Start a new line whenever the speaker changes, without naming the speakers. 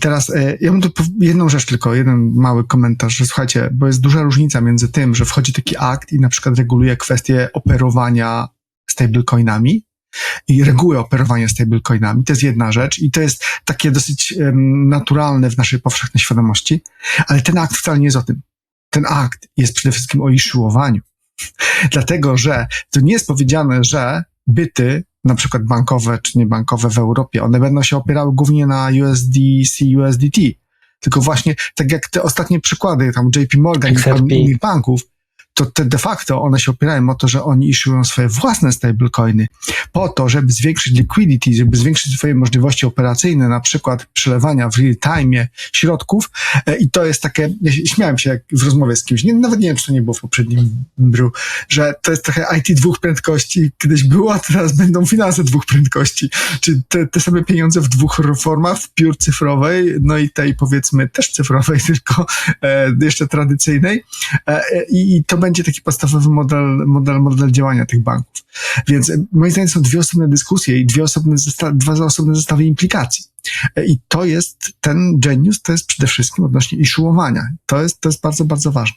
Teraz e, ja bym tu jedną rzecz tylko, jeden mały komentarz, że słuchajcie, bo jest duża różnica między tym, że wchodzi taki akt i na przykład reguluje kwestię operowania stablecoinami i reguły operowania stablecoinami. To jest jedna rzecz i to jest takie dosyć em, naturalne w naszej powszechnej świadomości, ale ten akt wcale nie jest o tym. Ten akt jest przede wszystkim o issuowaniu. Dlatego, że to nie jest powiedziane, że byty, na przykład bankowe czy niebankowe w Europie, one będą się opierały głównie na USDC, USDT. Tylko właśnie, tak jak te ostatnie przykłady, tam JP Morgan i
XRP.
tam innych banków, to te de facto one się opierają o to, że oni issuują swoje własne stablecoiny po to, żeby zwiększyć liquidity, żeby zwiększyć swoje możliwości operacyjne, na przykład przelewania w real time środków. E, i to jest takie, ja śmiałem się jak w rozmowie z kimś, nie, nawet nie wiem, czy to nie było w poprzednim bru, że to jest trochę IT dwóch prędkości, kiedyś było, a teraz będą finanse dwóch prędkości, czy te, te same pieniądze w dwóch formach, w piór cyfrowej, no i tej powiedzmy też cyfrowej, tylko e, jeszcze tradycyjnej. E, e, i to będzie taki podstawowy model, model, model działania tych banków. Więc e, moim zdaniem są dwie osobne dyskusje i dwie osobne dwa osobne zestawy implikacji. E, I to jest, ten genius to jest przede wszystkim odnośnie issuowania. To jest, to jest bardzo, bardzo ważne.